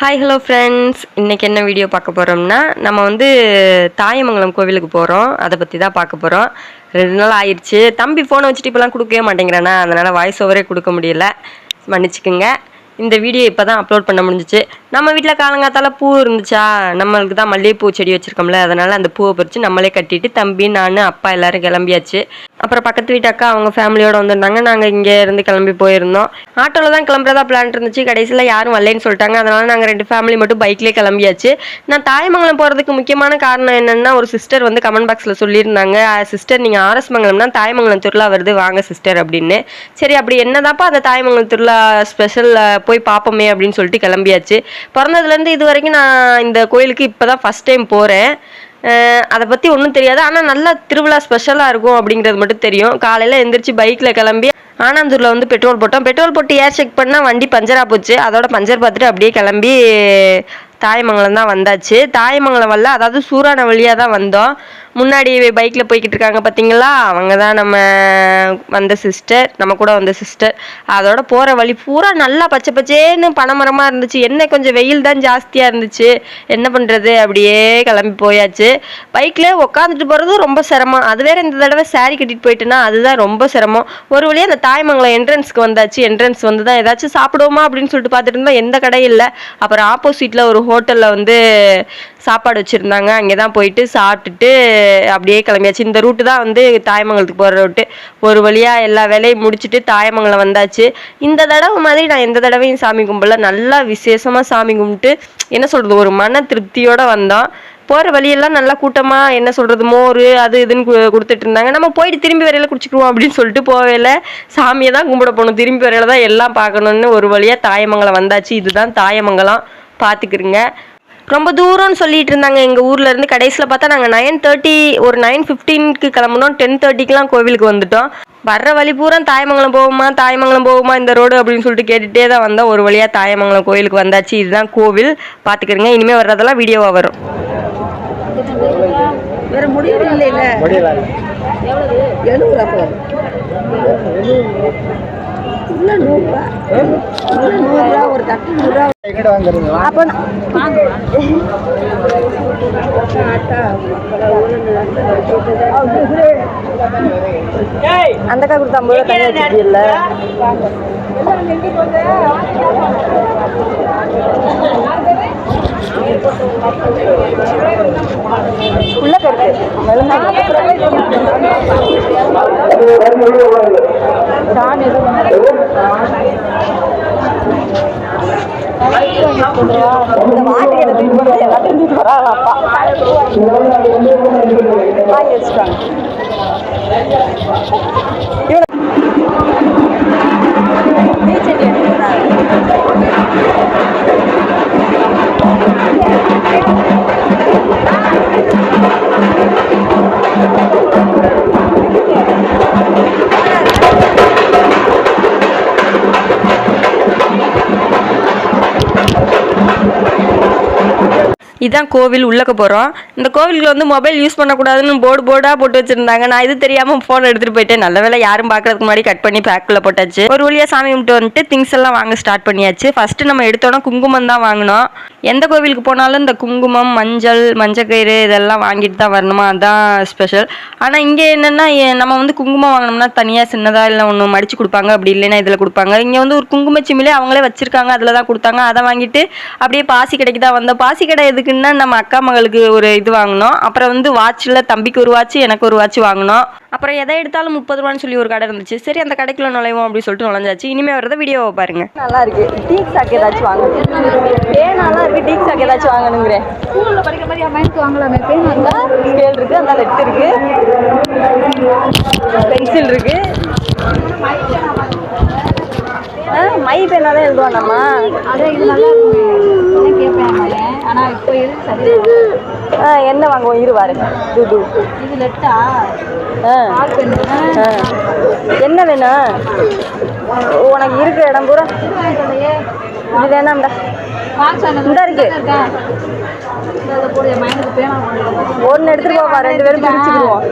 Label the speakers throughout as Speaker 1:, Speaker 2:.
Speaker 1: Hi hello friends இன்றைக்கி என்ன video பார்க்க போகிறோம்னா நம்ம வந்து தாயமங்கலம் கோவிலுக்கு போகிறோம் அதை பற்றி தான் பார்க்க போகிறோம் ரெண்டு நாள் ஆயிடுச்சு. தம்பி ஃபோனை வச்சுட்டு இப்போலாம் கொடுக்கவே மாட்டேங்கிறானா? அதனால் வாய்ஸ் ஓவரே கொடுக்க முடியல. மன்னிச்சுக்குங்க. இந்த வீடியோ இப்போ தான் அப்லோட் பண்ண முடிஞ்சிச்சு. நம்ம வீட்டில் காலங்காத்தால பூ இருந்துச்சா? நம்மளுக்கு தான் மல்லிகைப்பூ செடி வச்சுருக்கோம்ல அதனால் அந்த பூவை பறித்து நம்மளே கட்டிட்டு தம்பி நான் அப்பா எல்லாரும் கிளம்பியாச்சு. அப்புறம் பக்கத்து வீட்டு அக்கா அவங்க ஃபேமிலியோட வந்திருந்தாங்க. நாங்கள் இங்கே இருந்து கிளம்பி போயிருந்தோம். ஆட்டோவில் தான் கிளம்புறதா பிளான் இருந்துச்சு. கடைசியில் யாரும் வரலைன்னு சொல்லிட்டாங்க. அதனால் நாங்கள் ரெண்டு ஃபேமிலி மட்டும் பைக்லேயே கிளம்பியாச்சு. நான் தாயமங்கலம் போகிறதுக்கு முக்கியமான காரணம் என்னென்னா ஒரு சிஸ்டர் வந்து கமெண்ட் பாக்ஸில் சொல்லியிருந்தாங்க. சிஸ்டர் நீங்கள் ஆர்எஸ் மங்கலம்னா தாயமங்கலம் திருவிழா வருது. வாங்க சிஸ்டர் அப்படின்னு. சரி அப்படி என்னதாப்பா அந்த தாயமங்கலம் திருவிழா ஸ்பெஷலில் போய் பார்ப்போமே அப்படின்னு சொல்லிட்டு கிளம்பியாச்சு. பிறந்ததுலேருந்து இது வரைக்கும் நான் இந்த கோயிலுக்கு இப்போ தான் ஃபஸ்ட் டைம் போகிறேன் அதை பற்றி ஒன்றும் தெரியாது. ஆனால் நல்லா திருவிழா ஸ்பெஷலாக இருக்கும் அப்படிங்கிறது மட்டும் தெரியும். காலையில் எந்திரிச்சு பைக்கில் கிளம்பி ஆனந்தூரில் வந்து பெட்ரோல் போட்டோம். பெட்ரோல் போட்டு ஏர் செக் பண்ணால் வண்டி பஞ்சராக போச்சு. அதோட பஞ்சர் பார்த்துட்டு அப்படியே கிளம்பி தாயமங்கலம் தான் வந்தாச்சு. தாயமங்கலம் வரல அதாவது சூறான வழியாக தான் வந்தோம். முன்னாடி பைக்கில் போய்கிட்டு இருக்காங்க பார்த்தீங்களா அவங்க தான் நம்ம வந்த சிஸ்டர் நம்ம கூட வந்த சிஸ்டர் அதோட போகிற வழி பூரா நல்லா பச்சை பச்சேன்னு பனைமரமாக இருந்துச்சு. என்ன கொஞ்சம் வெயில் தான் ஜாஸ்தியாக இருந்துச்சு. என்ன பண்ணுறது அப்படியே கிளம்பி போயாச்சு. பைக்கில் உட்காந்துட்டு போகிறதும் ரொம்ப சிரமம். அது வேற இந்த தடவை சாரி கட்டிட்டு போயிட்டேன்னா அதுதான் ரொம்ப சிரமம். ஒரு வழியாக அந்த தாய்மங்கலம் என்ட்ரன்ஸ்க்கு வந்தாச்சு. என்ட்ரன்ஸ் வந்து தான் ஏதாச்சும் சாப்பிடுவோமா அப்படின்னு சொல்லிட்டு பார்த்துட்டு இருந்தோம். எந்த கடையும் இல்லை. அப்புறம் ஆப்போசிட்டில் ஒரு ஹோட்டலில் வந்து சாப்பாடு வச்சுருந்தாங்க. அங்கே தான் போயிட்டு சாப்பிட்டுட்டு அப்படியே கிளம்பியாச்சு. இந்த ரூட்டு தான் வந்து தாயமங்கலத்துக்கு போகிற ரூட்டு ஒரு வழியாக எல்லா வேலையும் முடிச்சுட்டு தாயமங்கலம் வந்தாச்சு. இந்த தடவை மாதிரி நான் எந்த தடவையும் சாமி கும்பல நல்லா விசேஷமாக சாமி கும்பிட்டு என்ன சொல்கிறது ஒரு மன திருப்தியோடு வந்தோம். போகிற வழியெல்லாம் நல்லா கூட்டமாக என்ன சொல்கிறது மோர் அது இதுன்னு கொடுத்துட்டு இருந்தாங்க. நம்ம போயிட்டு திரும்பி வரையில குடிச்சிக்குவோம் அப்படின்னு சொல்லிட்டு போவேல சாமியை தான் கும்பிட போகணும். திரும்பி வரையில தான் எல்லாம் பார்க்கணுன்னு ஒரு வழியாக தாயமங்கலம் வந்தாச்சு. இதுதான் தாயமங்கலம். பார்த்துக்கிருங்க ரொம்ப தூரம்னு சொல்லிட்டு இருந்தாங்க எங்கள் ஊர்ல இருந்து. கடைசியில் பார்த்தா நாங்கள் நைன் தேர்ட்டி ஒரு நைன் ஃபிஃப்டீனுக்கு கிளம்புனோம். டென் தேர்ட்டிக்கெலாம் கோவிலுக்கு வந்துட்டோம். வர்ற வழி பூரா தாயமங்கலம் போகுமா தாயமங்கலம் போகுமா இந்த ரோடு அப்படின்னு சொல்லிட்டு கேட்டுகிட்டே தான் வந்தோம். ஒரு வழியாக தாயமங்கலம் கோவிலுக்கு வந்தாச்சு. இதுதான் கோவில். பார்த்துக்கிறங்க இனிமேல் வர்றதெல்லாம் வீடியோவாக வரும்.
Speaker 2: வேற முடியல. இல்ல எழுபது நூறுரூவா நூறுரூவா ஒரு தட்டு நூறுரூவா அப்போ
Speaker 1: அந்த அக்கா கொடுத்தா ஐம்பது ரூபா தண்ணி இல்லை உள்ள இந்த மாட்டு எடுத்துட்டு போறது எல்லாத்தையும் வராங்க அப்பா வாங்கி வச்சுட்டாங்க இதுதான் கோவில் உள்ளக்க போகிறோம் இந்த கோவிலுக்கு வந்து மொபைல் யூஸ் பண்ணக்கூடாதுன்னு போர்டு போர்டாக போட்டு வச்சுருந்தாங்க. நான் இது தெரியாமல் ஃபோன் எடுத்துகிட்டு போயிட்டேன். நல்ல வேலை யாரும் பார்க்கறதுக்கு முன்னாடி கட் பண்ணி பேக்கில் போட்டாச்சு. ஒரு வழியாக சாமி கும்பிட்டு வந்துட்டு திங்ஸ் எல்லாம் வாங்க ஸ்டார்ட் பண்ணியாச்சு. ஃபஸ்ட்டு நம்ம எடுத்தோன்னா குங்குமம் தான் வாங்கினோம். எந்த கோவிலுக்கு போனாலும் இந்த குங்குமம் மஞ்சள் மஞ்சக்கயிறு இதெல்லாம் வாங்கிட்டு தான் வரணுமா? அதுதான் ஸ்பெஷல் ஆனால் இங்கே என்னென்னா நம்ம வந்து குங்குமம் வாங்கினோம்னா தனியாக சின்னதாக இல்லை ஒன்று மடித்து கொடுப்பாங்க. அப்படி இல்லைன்னா இதில் கொடுப்பாங்க. இங்கே வந்து ஒரு குங்குமச்சிமிலே அவங்களே வச்சுருக்காங்க. அதில் தான் கொடுத்தாங்க. அதை வாங்கிட்டு அப்படியே பாசி கடைக்கு தான் வந்தோம். பாசி கடை எதுக்குன்னா நம்ம அக்கா மகளுக்கு ஒரு இது வாங்கினோம் அப்புறம் வந்து வாட்சில் தம்பிக்கு ஒரு வாட்ச் எனக்கு ஒரு வாட்ச் வாங்கினோம் அப்புறம் எதை எடுத்தாலும் முப்பது ரூபான்னு சொல்லி ஒரு கடை இருந்துச்சு. சரி அந்த கடைக்குள்ள நுழைவோம் அப்படின்னு சொல்லிட்டு நுழைஞ்சாச்சு. இனிமேல் வரத வீடியோவை பாருங்க. நல்லா இருக்கு. டீக் சாக்கு ஏதாச்சும் வாங்கணும். பேனாலாம் இருக்கு. டீக் சாக்கு ஏதாச்சும் வாங்கணுங்கிறேன்.
Speaker 2: ஸ்கூலில் படிக்கிற மாதிரி என் வாங்கலாமே. பேன்
Speaker 1: ஸ்கேல் இருக்கு. அந்த லெட் இருக்கு. பென்சில் இருக்கு. மை பேனா தான் எழுதுவான் நம்ம
Speaker 2: அதே இது நல்லா இருக்குமே என்ன கேட்பேன் என் பையன் ஆனால் இப்போ எது சரி
Speaker 1: ஆ, என்ன வாங்குவோம்? இரு வாரு துடு
Speaker 2: இது. லெட்டா.
Speaker 1: என்ன வேணும்? உனக்கு இருக்கிற இடம் பூரா? இது வேணாம்டா. இந்தா இருக்கு. ஒன்று எடுத்துட்டு போப்பா ரெண்டு பேரும் பிரிச்சுக்கிடுவோம்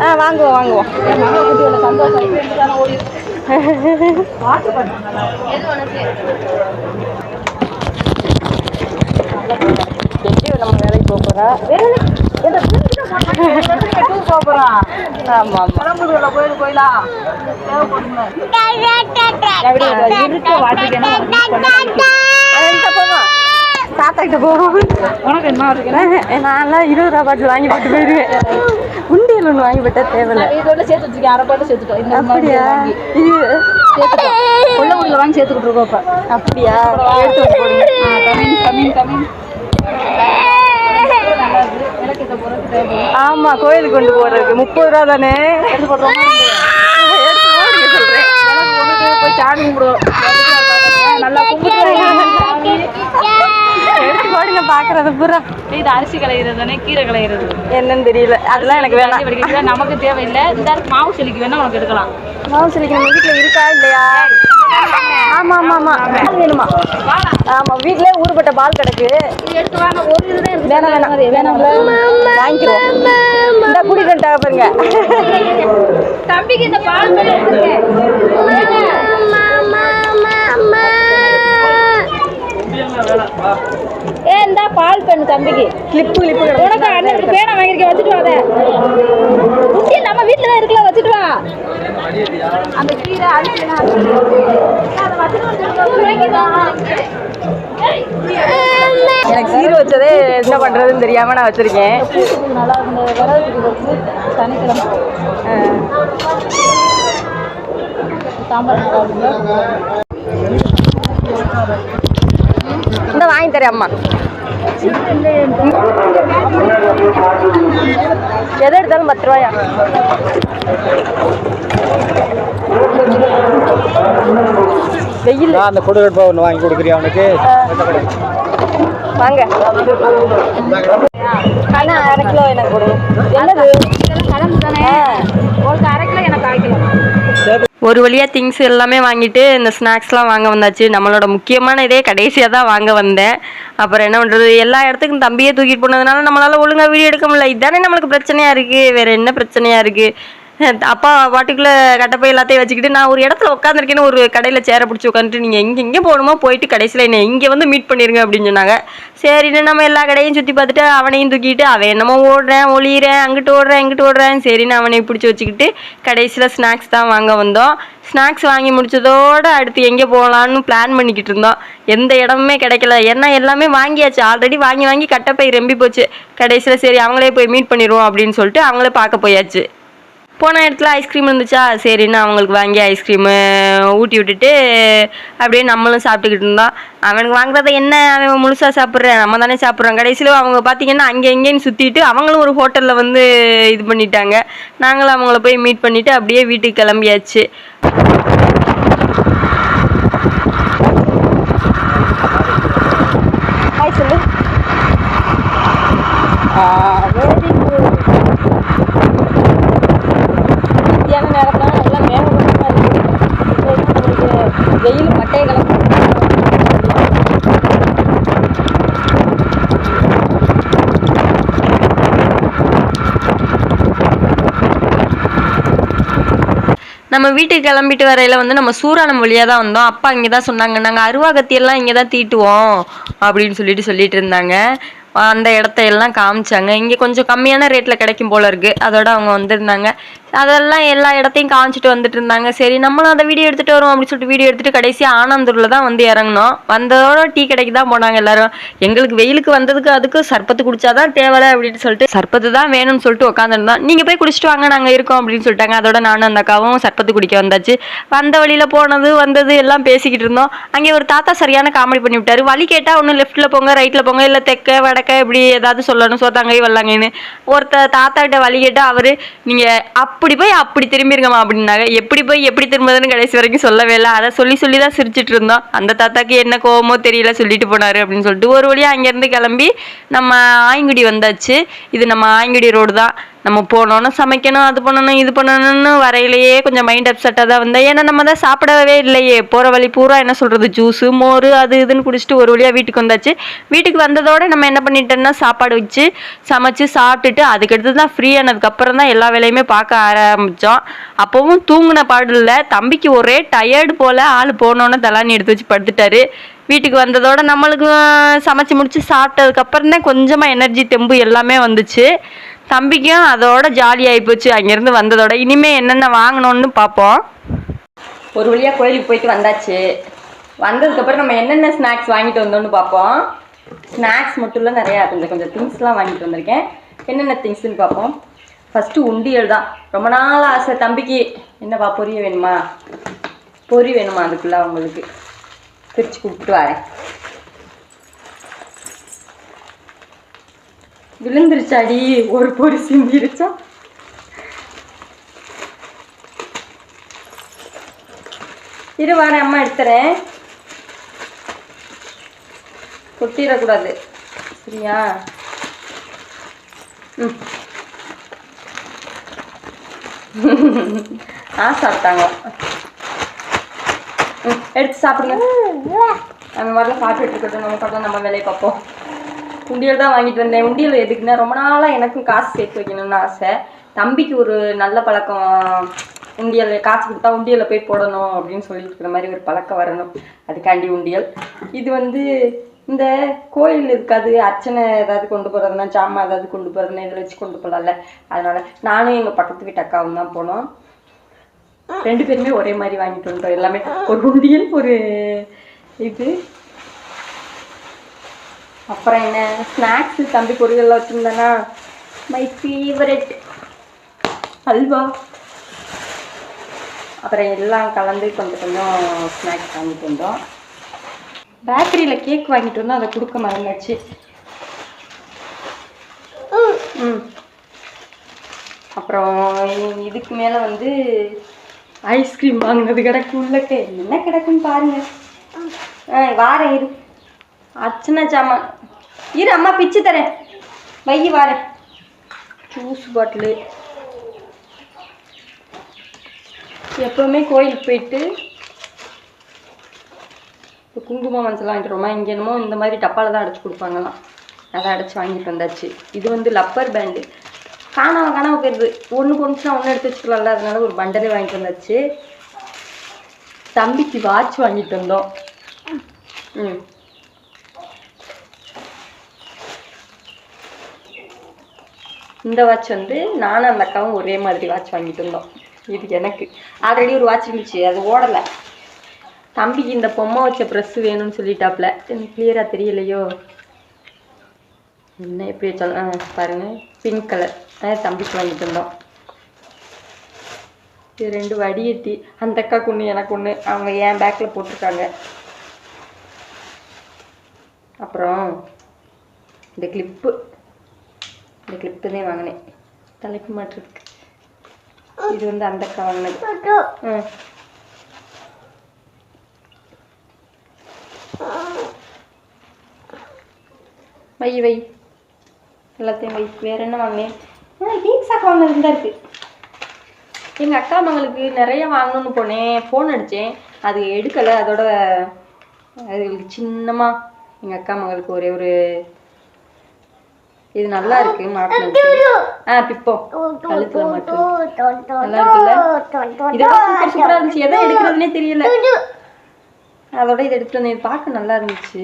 Speaker 1: ஆ வாங்குவோம் வாங்குவோம்.
Speaker 2: சந்தோஷம் பாட்டு எது உனக்கு
Speaker 1: அழகா
Speaker 2: போகிறோம் கோயில் கோயிலா இருக்க வாட்டிக்கணும்
Speaker 1: என்கிட்ட போமா தாத்தா கிட்ட போவோம்
Speaker 2: உனக்கு என்ன இருக்கு
Speaker 1: நான்லாம் இருபது ரூபா பாட்டில் வாங்கி போட்டு போயிடுவேன் உண்டியல் ஒன்று வாங்கி போட்டா தேவையில்ல
Speaker 2: இதோட சேர்த்து வச்சிருக்கேன் அரை பாட்டு சேர்த்துட்டோம்
Speaker 1: அப்படியா?
Speaker 2: வாங்கி
Speaker 1: இது
Speaker 2: சேர்த்துட்டோம் உள்ள உள்ள வாங்கி சேர்த்துக்கிட்டு இருக்கோம்
Speaker 1: அப்படியா? எடுத்து போடுங்க. ஆமா கோயிலுக்கு கொண்டு போறதுக்கு. முப்பது ரூபா தானே?
Speaker 2: போய் சாமி கும்பிடுவோம் நல்லா கும்பிட்டு
Speaker 1: போடுங்க பாக்குறது பூரா.
Speaker 2: இது அரிசி களையிறது தானே கீரை களையிறது
Speaker 1: என்னன்னு தெரியல. அதெல்லாம் எனக்கு வேணாம்.
Speaker 2: நமக்கு தேவையில்லை. இந்த மாவு செலிக்கு வேணா உனக்கு எடுக்கலாம்.
Speaker 1: மாவு சொல்லிக்க நம்ம வீட்டுல இருக்கா இல்லையா? ஆமா ஆமா ஆமா பால் வேணுமா? ஆமா வீட்லயே ஊறுபட்ட பால் கிடக்கு. வேணாம் வேணாம் வேணாம்ல வாங்கிக்கிறோம் இந்த கூட்டிட்டு பாருங்க.
Speaker 2: தம்பிக்கு இந்த பால் மேல ஏ இந்த பால் பெண்ணு தம்பிக்கு.
Speaker 1: கிளிப்பு கிளிப்பு
Speaker 2: உனக்கு அண்ணனுக்கு பேனா வாங்கிருக்க வச்சுட்டு வாத முக்கிய நம்ம வீட்டுல தான் இருக்குல்ல வச்சுட்டு வா. அந்த கீரை
Speaker 1: எனக்கு சீர் வச்சதே என்ன பண்றதுன்னு தெரியாம நான் வச்சிருக்கேன்.
Speaker 2: நல்லா சனிக்கிழமை சாம்பார்
Speaker 1: தரேன் அம்மா. எதை எடுத்தாலும் பத்து ரூபாயா? வெயில்.
Speaker 3: நான் அந்த கொடுக்கட் ஒன்று வாங்கி கொடுக்குறியா அவனுக்கு
Speaker 1: வாங்க. அண்ணா அரை கிலோ எனக்கு கொடுங்க என்னது?
Speaker 2: கலந்து தானே? ஒரு
Speaker 1: வழியாக திங்ஸ் எல்லாமே வாங்கிட்டு இந்த ஸ்நாக்ஸ்லாம் வாங்க வந்தாச்சு. நம்மளோட முக்கியமான இதே கடைசியாக தான் வாங்க வந்தேன். அப்புறம் என்ன பண்ணுறது எல்லா இடத்துக்கும் தம்பியே தூக்கிட்டு போனதுனால நம்மளால் ஒழுங்காக வீடியோ எடுக்க முடியல. இதுதானே நம்மளுக்கு பிரச்சனையாக இருக்குது வேறு என்ன பிரச்சனையாக இருக்குது அப்பா பாட்டுக்குள்ளே கட்டப்பை எல்லாத்தையும் வச்சுக்கிட்டு நான் ஒரு இடத்துல உட்காந்துருக்கேன்னு ஒரு கடையில் சேரை பிடிச்சி உட்காந்துட்டு நீங்கள் எங்கே எங்கே போகணுமோ போயிட்டு கடைசியில் என்ன இங்கே வந்து மீட் பண்ணிடுங்க அப்படின்னு சொன்னாங்க. சரின்னு நம்ம எல்லா கடையும் சுற்றி பார்த்துட்டு அவனையும் தூக்கிட்டு அவன் என்னமோ ஓடுறேன் ஒளியிறேன் அங்கிட்டு ஓடுறேன் இங்கிட்டு ஓடுறேன் சரின்னு அவனை பிடிச்சி வச்சுக்கிட்டு கடைசியில் ஸ்நாக்ஸ் தான் வாங்க வந்தோம். ஸ்நாக்ஸ் வாங்கி முடிச்சதோட அடுத்து எங்கே போகலான்னு பிளான் பண்ணிக்கிட்டு இருந்தோம். எந்த இடமுமே கிடைக்கல. ஏன்னா எல்லாமே வாங்கியாச்சு. ஆல்ரெடி வாங்கி வாங்கி கட்டப்பை ரெம்பி போச்சு. கடைசியில் சரி அவங்களே போய் மீட் பண்ணிடுவோம் அப்படின்னு சொல்லிட்டு அவங்களே பார்க்க போயாச்சு. போன இடத்துல ஐஸ்கிரீம் இருந்துச்சா? சரின்னு அவங்களுக்கு வாங்கி ஐஸ்கிரீமு ஊட்டி விட்டுட்டு அப்படியே நம்மளும் சாப்பிட்டுக்கிட்டு இருந்தோம். அவனுக்கு வாங்குறத என்ன அவன் முழுசாக சாப்பிட்றேன் நம்ம தானே சாப்பிட்றோம். கடைசியில் அவங்க பார்த்தீங்கன்னா அங்கே இங்கேன்னு சுற்றிட்டு அவங்களும் ஒரு ஹோட்டலில் வந்து இது பண்ணிட்டாங்க. நாங்களும் அவங்கள போய் மீட் பண்ணிவிட்டு அப்படியே வீட்டுக்கு கிளம்பியாச்சு. சொல்லு வெரி குட் மத்தியான நேரத்தில் நல்லா மேகமூட்டமாக இருக்குது இப்போ என்ன பண்ணுறது வெயில் மட்டையை கிளம்பி நம்ம வீட்டுக்கு கிளம்பிட்டு வரையில வந்து நம்ம சூரானம் வழியாக தான் வந்தோம். அப்பா இங்கே தான் சொன்னாங்க நாங்கள் அருவாகத்தியெல்லாம் இங்கே தான் தீட்டுவோம் அப்படின்னு சொல்லிட்டு சொல்லிட்டு இருந்தாங்க. அந்த இடத்த எல்லாம் காமிச்சாங்க. இங்கே கொஞ்சம் கம்மியான ரேட்டில் கிடைக்கும் போல இருக்கு. அதோட அவங்க வந்திருந்தாங்க. அதெல்லாம் எல்லா இடத்தையும் காமிச்சிட்டு வந்துட்டு இருந்தாங்க. சரி நம்மளும் அதை வீடியோ எடுத்துகிட்டு வரோம் அப்படின்னு சொல்லிட்டு வீடியோ எடுத்துகிட்டு கடைசி ஆனந்தூரில் தான் வந்து இறங்கினோம். வந்ததோட டீ கடைக்கு தான் போனாங்க எல்லாரும். எங்களுக்கு வெயிலுக்கு வந்ததுக்கு அதுக்கு சர்பத்து குடிச்சாதான் தேவலை அப்படின்னு சொல்லிட்டு சர்பத்து தான் வேணும்னு சொல்லிட்டு உட்காந்துருந்தோம் நீங்கள் போய் குடிச்சிட்டு வாங்க நாங்கள் இருக்கோம் அப்படின்னு சொல்லிட்டாங்க. அதோட நானும் அந்த அக்காவும் சர்பத்து குடிக்க வந்தாச்சு. வந்த வழியில் போனது வந்தது எல்லாம் பேசிக்கிட்டு இருந்தோம். அங்கே ஒரு தாத்தா சரியான காமெடி பண்ணி விட்டாரு. வழி கேட்டால் ஒன்று லெஃப்ட்டில் போங்க ரைட்டில் போங்க இல்லை தெக்க வடக்க இப்படி ஏதாவது சொல்லணும் சோத்தாங்கை வல்லாங்கன்னு. ஒருத்தர் தாத்தா கிட்ட வழி கேட்டால் அவர் நீங்கள் அப்படி போய் அப்படி திரும்பிருங்கம்மா அப்படின்னாங்க. எப்படி போய் எப்படி திரும்புதுன்னு கடைசி வரைக்கும் சொல்லவே இல்லை. அதை சொல்லி சொல்லி தான் சிரிச்சிட்டு இருந்தோம். அந்த தாத்தாக்கு என்ன கோவமோ தெரியல சொல்லிட்டு போனாரு அப்படின்னு சொல்லிட்டு ஒரு வழியாக அங்கேருந்து கிளம்பி நம்ம ஆயங்குடி வந்தாச்சு. இது நம்ம ஆயங்குடி ரோடு தான். நம்ம போனோன்னு சமைக்கணும் அது பண்ணணும் இது பண்ணணும்னு வரையிலேயே கொஞ்சம் மைண்ட் அப்செட்டாக தான் வந்தேன். ஏன்னா நம்ம தான் சாப்பிடவே இல்லையே. போகிற வழி பூரா என்ன சொல்கிறது ஜூஸு மோர் அது இதுன்னு குடிச்சிட்டு ஒரு வழியாக வீட்டுக்கு வந்தாச்சு. வீட்டுக்கு வந்ததோட நம்ம என்ன பண்ணிட்டோம்னா சாப்பாடு வச்சு சமைச்சு சாப்பிட்டுட்டு அதுக்கடுத்து தான் ஃப்ரீ ஆனதுக்கப்புறம் தான் எல்லா வேலையுமே பார்க்க ஆரம்பித்தோம் அப்போவும் தூங்கின பாடு இல்லை தம்பிக்கு ஒரே டயர்டு போல் ஆள் போனோன்னே தலானி எடுத்து வச்சு படுத்துட்டாரு. வீட்டுக்கு வந்ததோட நம்மளுக்கு சமைச்சு முடிச்சு சாப்பிட்டதுக்கப்புறம் தான் கொஞ்சமாக எனர்ஜி தெம்பு எல்லாமே வந்துச்சு. தம்பிக்கும் அதோட ஜாலி ஆகிப்போச்சு அங்கேருந்து வந்ததோட. இனிமேல் என்னென்ன வாங்கணும்னு பார்ப்போம் ஒரு வழியாக கோயிலுக்கு போயிட்டு வந்தாச்சு. வந்ததுக்கப்புறம் நம்ம என்னென்ன ஸ்நாக்ஸ் வாங்கிட்டு வந்தோம்னு பார்ப்போம் ஸ்நாக்ஸ் மட்டும் இல்லை நிறையா கொஞ்சம் கொஞ்சம் திங்ஸ்லாம் வாங்கிட்டு வந்திருக்கேன். என்னென்ன திங்ஸ்ன்னு பார்ப்போம் ஃபஸ்ட்டு உண்டியல் தான். ரொம்ப நாள் ஆசை. தம்பிக்கு என்னப்பா பொரிய வேணுமா? பொரி வேணுமா? அதுக்குள்ளே அவங்களுக்கு. பிரித்து கொடுத்துட்டு வரேன். விழுந்துருச்சாடி ஒரு பொடி சிந்திருச்சா? இரு வரேன் அம்மா எடுத்துறேன். கொட்டிடக்கூடாது. சரியா? ம். ஆ சாப்பிட்டாங்க. ம் எடுத்து சாப்பிடுங்க. அந்த மாதிரிலாம் சாப்பிட்டுட்டு இருக்கட்டும். நம்ம நம்ம வேலையை பார்ப்போம். உண்டியல் தான் வாங்கிட்டு வந்தேன். உண்டியல் எதுக்குன்னா ரொம்ப நாளாக எனக்கும் காசு சேர்த்து வைக்கணும்னு ஆசை. தம்பிக்கு ஒரு நல்ல பழக்கம் உண்டியல் காசு கொடுத்தா உண்டியலில் போய் போடணும் அப்படின்னு சொல்லிட்டு இருக்கிற மாதிரி ஒரு பழக்கம் வரணும். அதுக்காண்டி உண்டியல். இது வந்து இந்த கோயில் இருக்காது அர்ச்சனை ஏதாவது கொண்டு போகிறதுனா ஜாமான் ஏதாவது கொண்டு போகிறதுனா இதில் வச்சு கொண்டு போகலாம்ல அதனால் நானும் எங்கள் பக்கத்து வீட்டு அக்காவும் தான் போனோம். ரெண்டு பேருமே ஒரே மாதிரி வாங்கிட்டு வந்துட்டோம் எல்லாமே. ஒரு உண்டியல் ஒரு இது. அப்புறம் என்ன? ஸ்நாக்ஸ் தம்பி பொரியலாம் வச்சுருந்தேன்னா மை ஃபேவரட் அல்வா. அப்புறம் எல்லாம் கலந்து கொஞ்சம் கொஞ்சம் ஸ்நாக்ஸ் வாங்கிட்டு வந்தோம். பேக்கரியில் கேக் வாங்கிட்டு வந்தோம். அதை கொடுக்க மறந்துச்சு. ம். அப்புறம் இதுக்கு மேலே வந்து ஐஸ்கிரீம் வாங்கினது கிடக்கு உள்ளக்க. என்ன கிடக்குன்னு பாருங்கள் ஆ வாரேன் இரு. அர்ச்சனா சாமான் இரு அம்மா பிச்சு தரேன். வை வாரேன். ஜூஸ் பாட்டிலு எப்போவுமே கோயிலுக்கு போயிட்டு இப்போ குங்குமம் மஞ்சள் வாங்கிட்டு வருவோமா இங்கே என்னமோ இந்த மாதிரி டப்பாவில் தான் அடைச்சி கொடுப்பாங்களாம். அதை அடைச்சி வாங்கிட்டு வந்தாச்சு. இது வந்து லப்பர் பேண்டு. காணாம காணாம போயிருது. ஒன்று கொண்டுச்சுன்னா ஒன்று எடுத்து வச்சுக்கலாம்ல அதனால ஒரு பண்டலே வாங்கிட்டு வந்தாச்சு. தம்பிக்கு வாட்ச் வாங்கிட்டு வந்தோம். ம். இந்த வாட்ச் வந்து நானும் அந்த அக்காவும் ஒரே மாதிரி வாட்ச் வாங்கிட்டு இருந்தோம். இது எனக்கு. ஆல்ரெடி ஒரு வாட்ச் இருந்துச்சு அது ஓடலை. தம்பிக்கு இந்த பொம்மை வச்ச ப்ரெஸ் வேணும்னு சொல்லிட்டாப்ல. எனக்கு கிளியராக தெரியலையோ? என்ன எப்படி வச்சாலும் பாருங்கள் பிங்க் கலர் தம்பிக்கு வாங்கிட்டு இருந்தோம். இது ரெண்டு வடியட்டி அந்த அக்காக்கு ஒன்று எனக்கு ஒன்று அவங்க என் பேக்கில் போட்டிருக்காங்க. அப்புறம் இந்த கிளிப்பு இந்த கிளிப்பு தான் வாங்கினேன். தலைக்கு மாட்டுறதுக்கு இது வந்து அந்த அக்கா வாங்கினது. ம் வை வை. எல்லாத்தையும் வை. வேற என்ன வாங்கினேன்? ஹீட் சாக் வாங்கினது தான் இருக்கு. எங்கள் அக்கா மங்களுக்கு நிறைய வாங்கணும்னு போனேன். ஃபோன் அடித்தேன் அது எடுக்கலை. அதோட அது சின்னமாக எங்கள் அக்கா மகளுக்கு ஒரே ஒரு இது நல்லா இருக்கு மாட்டினது ஆ பிப்போ. கழுத்துல மாட்டு. நல்லா இருக்குல்ல? இதெல்லாம் சூப்பர் சூப்பரா இருந்துச்சு. எதை எடுக்கிறதுனே தெரியல. அதோட இதை எடுத்துட்டு வந்தேன் இது பார்க்க நல்லா இருந்துச்சு.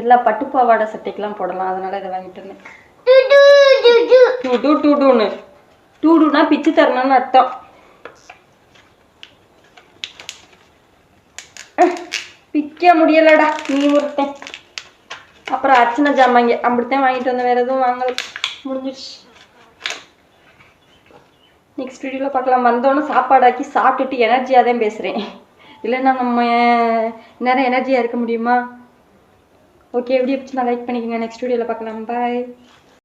Speaker 1: எல்லா பட்டு பாவாடை சட்டைக்கெல்லாம் போடலாம். அதனால இதை வாங்கிட்டு வந்தேன். டூ டூ டூ டூன்னு. டூ டூனா பிச்சு தரணும்னு அர்த்தம். பிக்க முடியலடா. நீ ஒருத்தன். அப்புறம் அர்ச்சனை ஜாமாங்க அப்படித்தான் வாங்கிட்டு வந்தேன். வேற எதுவும் வாங்கல. முடிஞ்சிடுச்சு நெக்ஸ்ட் வீடியோவில் பார்க்கலாம். வந்தோன்னே சாப்பாடாக்கி சாப்பிட்டுட்டு எனர்ஜியாக தான் பேசுகிறேன் இல்லைன்னா நம்ம நேரம் எனர்ஜியாக இருக்க முடியுமா? ஓகே எப்படி பிடிச்சி நான் லைக் பண்ணிக்கோங்க நெக்ஸ்ட் வீடியோவில் பார்க்கலாம். பாய்